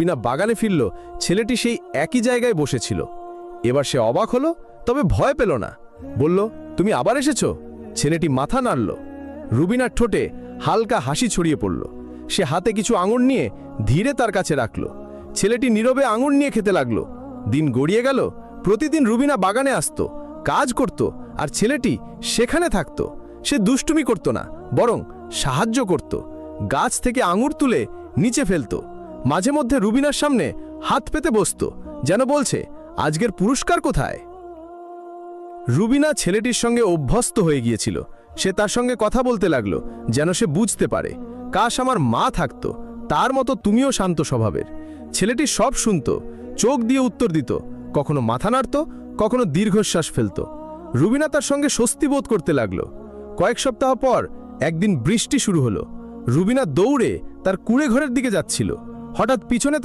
রুবিনা বাগানে ফিরল, ছেলেটি সেই একই জায়গায় বসেছিল। এবার সে অবাক হলো, তবে ভয় পেল না। বলল, তুমি আবার এসেছ? ছেলেটি মাথা নাড়ল। রুবিনার ঠোঁটে হালকা হাসি ছড়িয়ে পড়ল। সে হাতে কিছু আঙুর নিয়ে ধীরে তার কাছে রাখল। ছেলেটি নীরবে আঙুর নিয়ে খেতে লাগল। দিন গড়িয়ে গেল, প্রতিদিন রুবিনা বাগানে আসতো, কাজ করত আর ছেলেটি সেখানে থাকত। সে দুষ্টুমি করত না, বরং সাহায্য করত। গাছ থেকে আঙুর তুলে নিচে ফেলতো। মাঝে মধ্যে রুবিনার সামনে হাত পেতে বসত, যেন বলছে, আজকের পুরস্কার কোথায়? রুবিনা ছেলেটির সঙ্গে অভ্যস্ত হয়ে গিয়েছিল। সে তার সঙ্গে কথা বলতে লাগল, যেন সে বুঝতে পারে, কাশ আমার মা থাকতো, তার মতো তুমিও শান্ত স্বভাবের। ছেলেটি সব শুনত, চোখ দিয়ে উত্তর দিত, কখনো মাথা নাড়ত, কখনো দীর্ঘশ্বাস ফেলত। রুবিনা তার সঙ্গে স্বস্তি বোধ করতে লাগল। কয়েক সপ্তাহ পর একদিন বৃষ্টি শুরু হলো। রুবিনা দৌড়ে তার কুড়ে ঘরের দিকে যাচ্ছিল। হঠাৎ পিছনে